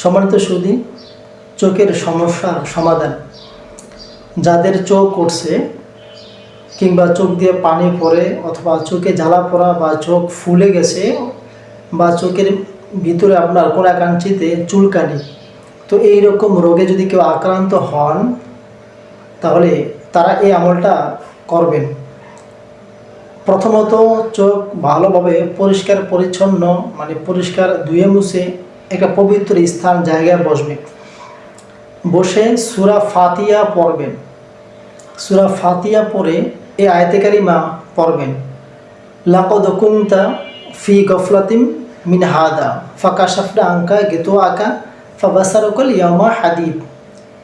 সম্মানিত সুদী চোখের সমস্যার সমাধান। যাদের চোখ উঠছে কিংবা চোখ দিয়ে পানি পড়ে অথবা চোখে জ্বালা পড়া বা চোখ ফুলে গেছে বা চোখের ভিতরে আপনার কোনাকাঞ্চিতে চুলকানি, তো এই রকম রোগে যদি কেউ আক্রান্ত হন, তাহলে তারা এই আমলটা করবেন। প্রথমত চোখ ভালোভাবে পরিষ্কার, পরিচ্ছন্ন মানে পরিষ্কার ধুয়ে মুছে একটা পবিত্র স্থান, জায়গায় বসবে। বসে সুরা ফাতিয়া পড়বেন। সুরা ফাতিয়া পড়ে এই আয়তেকারিমা পড়বেন। লাকদ ফি গফলাতিম মিন হাদা ফাঁকা সাফটা আঙ্কা গেতো আঁকা ফাবাসারকল ইয়ামা হাদিদ।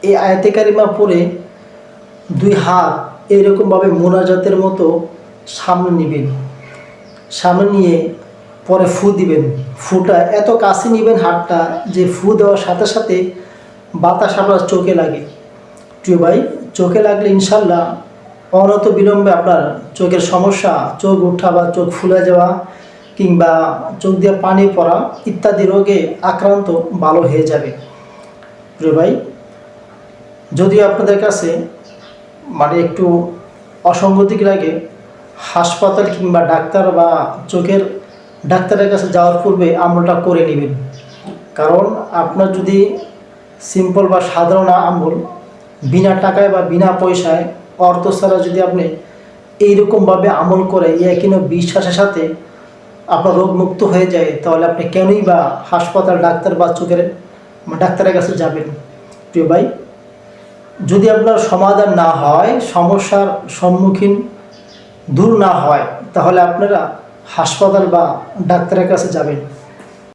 এই আয়তেকারিমা পড়ে দুই হাত এইরকমভাবে মোনাজাতের মতো সামনে নেবেন। সামনে নিয়ে পরে ফু দিবেন। ফুটা এত কাছে নেবেন হাতটা যে ফু দেওয়ার সাথে সাথে বাতাস আপনার চোখে লাগে। টু ভাই, চোখে লাগলে ইনশাল্লাহ অনত বিলম্বে আপনার চোখের সমস্যা, চোখ উঠা বা চোখ ফুলে যাওয়া কিংবা চোখ দিয়ে পানি পড়া ইত্যাদি রোগে আক্রান্ত ভালো হয়ে যাবে। প্রিয় ভাই, যদি আপনাদের কাছে মানে একটু অসঙ্গতিক লাগে হাসপাতাল কিংবা ডাক্তার বা চোখের ডাক্তারের কাছে যাওয়ার পূর্বে আমলটা করে নেবেন। কারণ আপনার যদি সিম্পল বা সাধারণ আমল বিনা টাকায় বা বিনা পয়সায়, অর্থ ছাড়া যদি আপনি এইরকমভাবে আমল করে কিনো বিশ্বাসের সাথে আপনার রোগমুক্ত হয়ে যায়, তাহলে আপনি কেনই বা হাসপাতাল ডাক্তার বা চোখের ডাক্তারের কাছে যাবেন? প্রিয় ভাই, যদি আপনার সমাধান না হয়, সমস্যার সম্মুখীন দূর না হয় তাহলে আপনারা হাসপাতাল বা ডাক্তারের কাছে যাবেন।